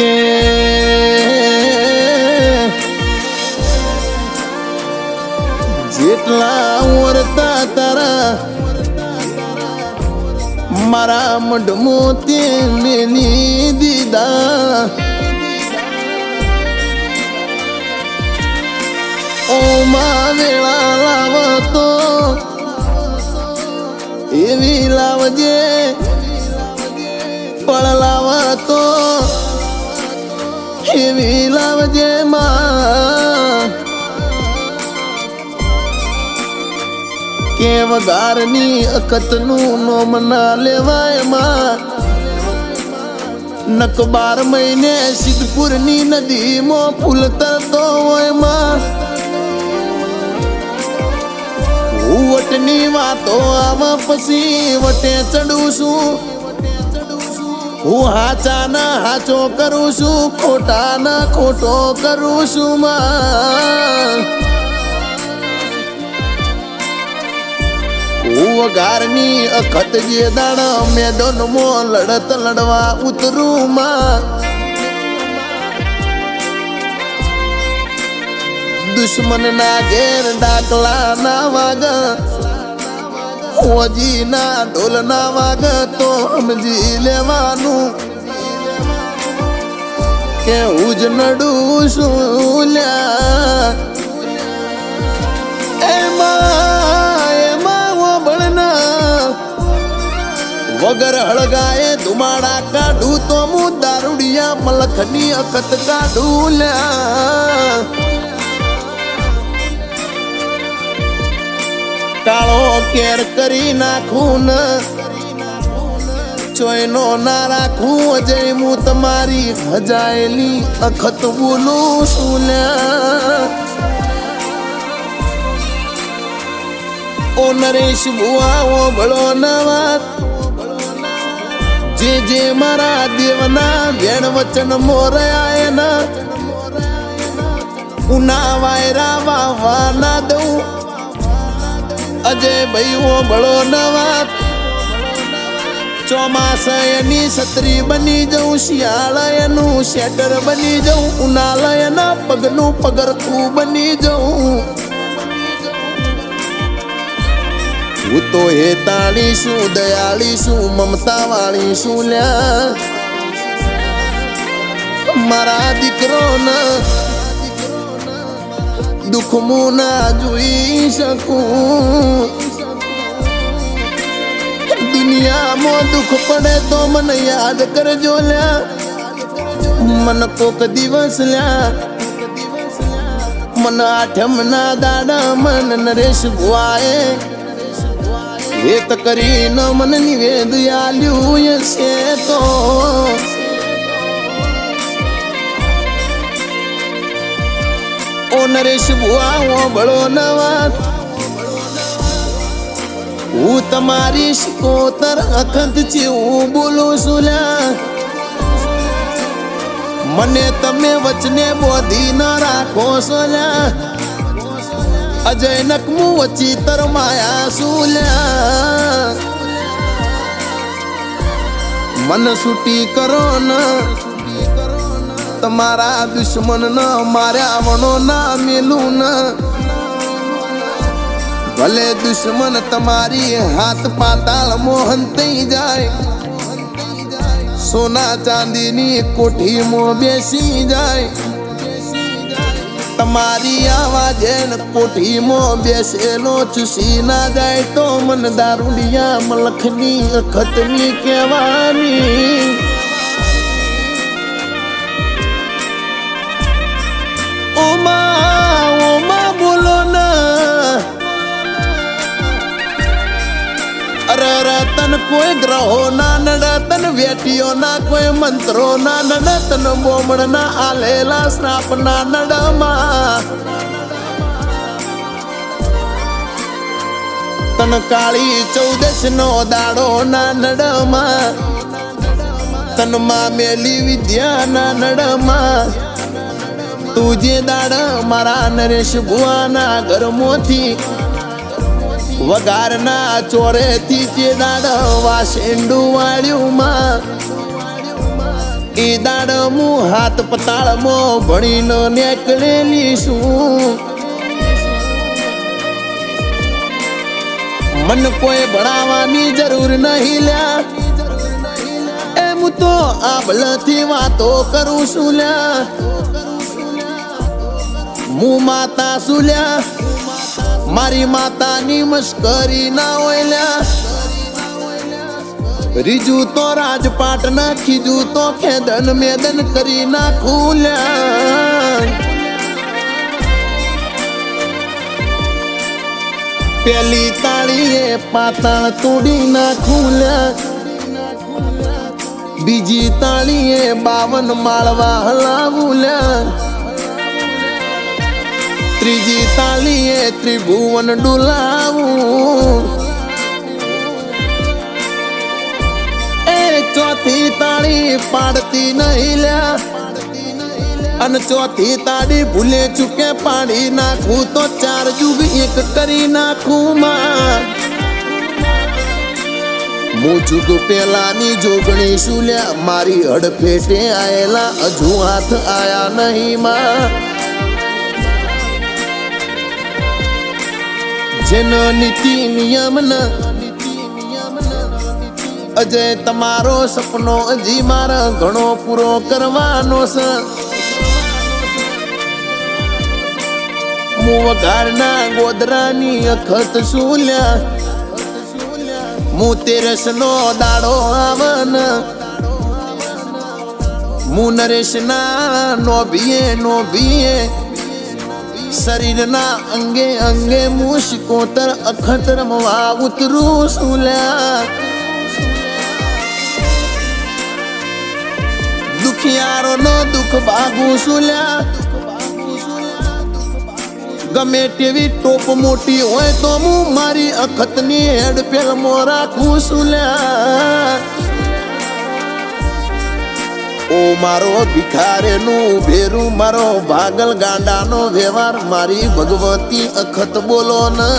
શકે જેટલા ઓરતા તારા, મારા મઢમો તેની દીદા. ઓમાં વેળા લાવતો, એવી લાવજે, પળ લાવતો. લાવજે માં કે વગારની અકતનું નોમ ના લેવાય મહિને સિદ્ધપુરની નદીમાં ફૂલ તરતો હોયમાં વાતો આવા પછી વટે ચડું છું. હું હાચા ના હાચો કરું છું ખોટા ના ખોટો કરું છું માં. હું વઘારની અખત જે દાણ મેદાનમાં લડત લડવા ઉતરું માં. દુશ્મન ના ઘેર ડાકલા ના વાગ ઓજી ના ઢોલ ના વાગ તો સમજી લેવાનું કે હું જ નડું છું વગર હળગાએ ધુમાડા કાઢું તો હું દારૂડિયા મલખની અખત કાઢું લ્યા કાળો કેર કરી નાખું ન. ચોયનો ના રાખું, અજય હું તમારી હજાયેલી અખત બોલું શું ઓ નરેશ બુઆ ઓ ભળો નવાત. જે જે મારા દેવના વેણ વચન મોરયા એના. ઉના વાયરા વાવા ના દઉં. અજય ભાઈ બળો નવા ચોમાસા એની છત્રી બની જઉં શિયાળયનું શેટર બની જઉં ઉનાળયના પગનું પગરખું બની જઉં. હું તો હે તાળી શું દયાળી શું મમતા વાળી શું લ્યા. મારા દીકરો ના દુઃખ હું ના જોઈ શકું દુનિયામાં દુઃખ પડે તો મને યાદ કરજો લ્યા મન કોક દિવસ લ્યા મન આઠમ ના દાડા મન નરેશ ભુઆએ હેત કરીને મન નિવેદ આલ્યું છે તો ઓ નરેશ ઓ બળો નવા હું તમારી શિકોતર અખંત છે હું બોલું લ્યા મને તમે વચને બોધી ન રાખો સોલા અજય નકમું વચી તર માયા લ્યા મન છૂટી કરો ન. તમારા દુશ્મન ન માર્યા, વણો ના મેલું ન. ભલે દુશ્મન તમારી હાથ પાતાળ મોહન થઈ જાય, સોના ચાંદીની કોઠીમાં બેસી જાય. તમારી આવાજે કોઠીમાં બેસેલો ચૂસી ના જાય, તો મન દારૂડિયા મલખની અખતની કહેવાની. તન કોઈ ગ્રહો ના નડે તન વેટીઓ, ના કોઈ મંત્રો ના નડે તન બોમણ ના આલેલા શ્રાપ ના નડમાં તન કાળી ચૌદશ નો દાડો ના નડમાં તનમાં મેલી વિદ્યા ના નડમાં તું જે દાડા મારા નરેશ ભુવાના ઘરમોથી વઘારના ચોરેથી જે દાડ વાસેંડું વાળ્યું માં એ દાડ હું હાથ પતાળમાં ભણીને નીકળેલી છું મન કોઈ ભણાવવાની જરૂર નહીં લ્યા. એમ તો આબલથી વાતો કરું છું લ્યા. હું માતા છું લ્યા. મારી માતાની મસ્કરી ના હોય રીજુ તો રાજપાટ ના, ખીજુ તો ખેદન મેદન કરી ના ખુલ્યા પેલી તાળીએ પાતાળ તોડી ના ખુલ્યા બીજી તાળીએ બાવન માળવા હલાવું લ્યા ત્રીજી તાળીએ ત્રિભુવન ડુલાવું. એ ચોથી તાળી પાડતી નહીં લ્યા અને ચોથી તાળી ભૂલે ચૂકે પાડી નાખું તો ચાર જુગ એક કરી નાખું માં હું જુગ પેલાની જોગણી શું લ્યા મારી હડફેટે આયેલા હજુ હાથ આયા નહીં માં જેનો નીતિ નિયમ ન. અજય, તમારો સપનો હજી મારા ઘણો પૂરો કરવાનો છે. હું વઘારના ગોદરાની અખત સુલ્યા. હું તેરસ નો દાડો આવન. હું નરેશ ના નો ભીએ નો ભીએ શરીરના અંગે અંગે હું શિકોતર અખત રમવા ઉતરું સુલ્યા. દુખિયારો નો દુઃખ ભાગું સુલ્યા. ગમે તેવી ટોપ મોટી હોય તો હું મારી અખતની હેડ પેલમાં રાખું સુલ્યા. ઓ મારો ભિખારેનું ભેરું, મારો ભાગલ ગાંડાનો વ્યવહાર, મારી ભગવતી અખત બોલો ને.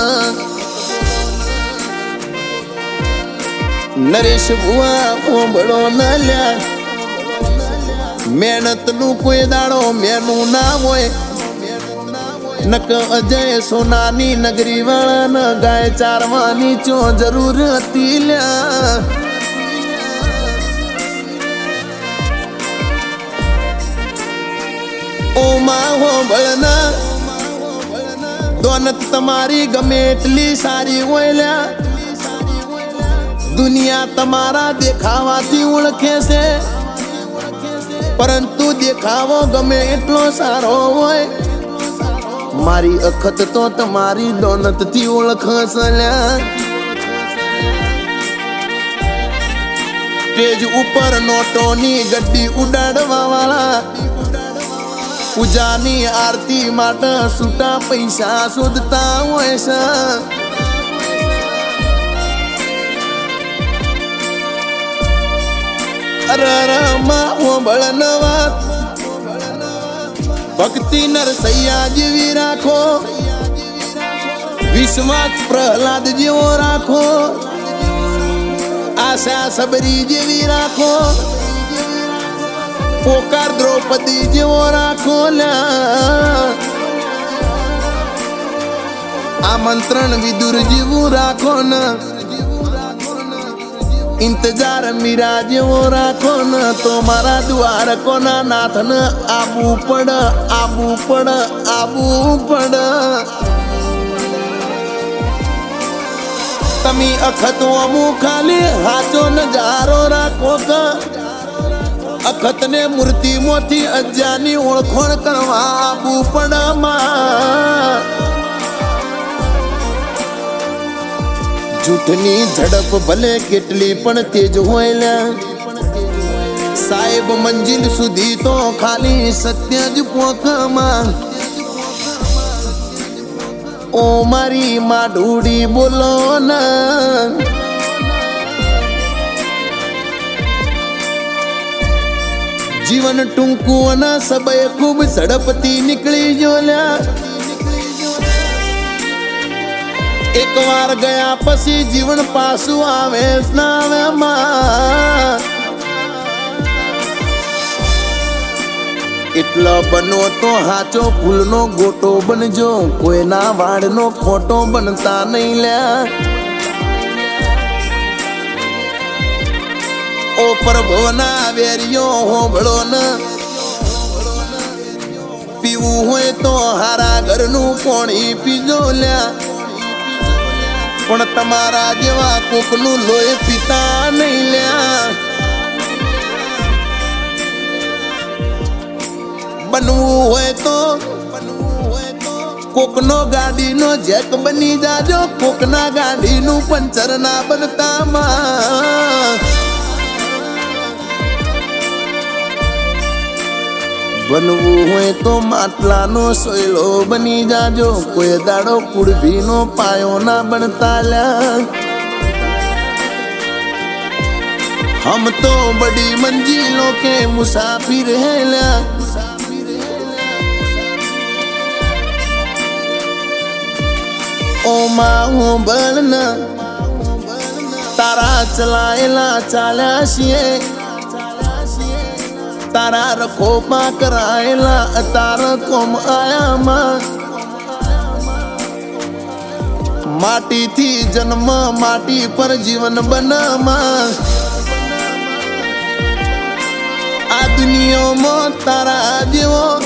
નરેશ બુઆ ઓંબળો ન લ્યા. મહેનતનું કોઈ દાડો મેનું ના હોય. નક અજય સોનાની નગરી વાળા ન ગાય ચારવાની ચો જરૂર હતી લ્યા. દોનત તમારી ગમે એટલી સારી હોય લ્યા. દુનિયા તમારા દેખાવાથી ઓળખે છે. પરંતુ દેખાવો ગમે એટલો સારો હોય. મારી અખત તો તમારી દોનતથી ઓળખશે લ્યા. સ્ટેજ ઉપર નોટોની ગડ્ડી ઉડાડવા વાળા. પૂજાની આરતી માટે છૂટા પૈસા શોધતા હોય છે. ભક્તિ નરસૈયા જેવી રાખો. વિશ્વાસ પ્રહલાદ જેવો રાખો. આશા સબરી જેવી રાખો. પોકાર દ્રૌપદી જેવો રાખો આમંત્રણ વિદુર જેવું રાખો ને ઇંતજાર મીરા જેવો રાખો ને તો મારા દ્વાર કોના નાથ ન આબુ પડ આબુ પડ આબુ પડ. તમે અખતો અમુ ખાલી હાચો નજારો રાખો કે અખતને મૂર્તિમાંથી અજાની ઓળખોણ કરવા આબુ પડ જૂઠની ઝડપ ભલે કેટલી પણ તેજ હોય સાહેબ મંજિલ સુધી તો ખાલી સત્ય જ પોખમાં. ઓ મારી માડુડી બોલો ના. જીવન ટૂંકું અને સબય ખૂબ ઝડપથી નીકળી જોલ્યા એક વાર ગયા પછી જીવન પાછું આવે સ્નાનમાં એટલો બનો તો હાચો ફૂલનો ગોટો બનજો. કોઈના વાળનો ખોટો બનતા નહીં લ્યા. પ્રભુના વેરિયો હોબળો ન. પીવું હોય તો હારા ઘરનું પાણી પીજો લ્યા. પણ તમારા જેવા કોકનું લોહી પીતા નહીં લ્યા. બનવું હોય તો કોકનો ગાડીનો જેક બની જાજો. કોકના ગાડીનું પંચર ના બનતામાં. બનવું હોય તો માટલાનો સોયલો બની જાજો. કોઈ દાડો કુડભીનો પાયો ના બનતા લ્યા. હમ તો બડી મંજિલો કે મુસાફિર હે લ્યા. ઓમાં હું બળના, તારા ચલાયેલા ચાલ્યા છીએ. તારા રખોપા કરાયેલા તારા કોમ આયામાં. માટીથી જન્મ, માટી પર જીવન બનામાં. આ દુનિયામાં તારા જેવો.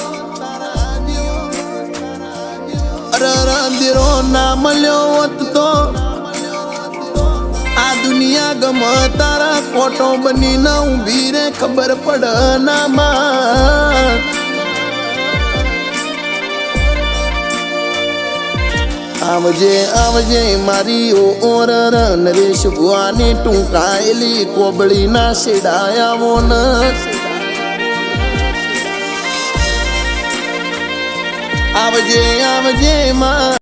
રંદીરો ના મળ્યો હોત તો દુનિયા ગમ તારા કોટો બની ના ઊભી રે, ખબર પડ ના માં આવજે આવજે મારી ઓ ઓર નરેશ ભુવાની ટૂંકાયેલી કોબળી ના સેડાયાવો ન. આવજે આવજે માં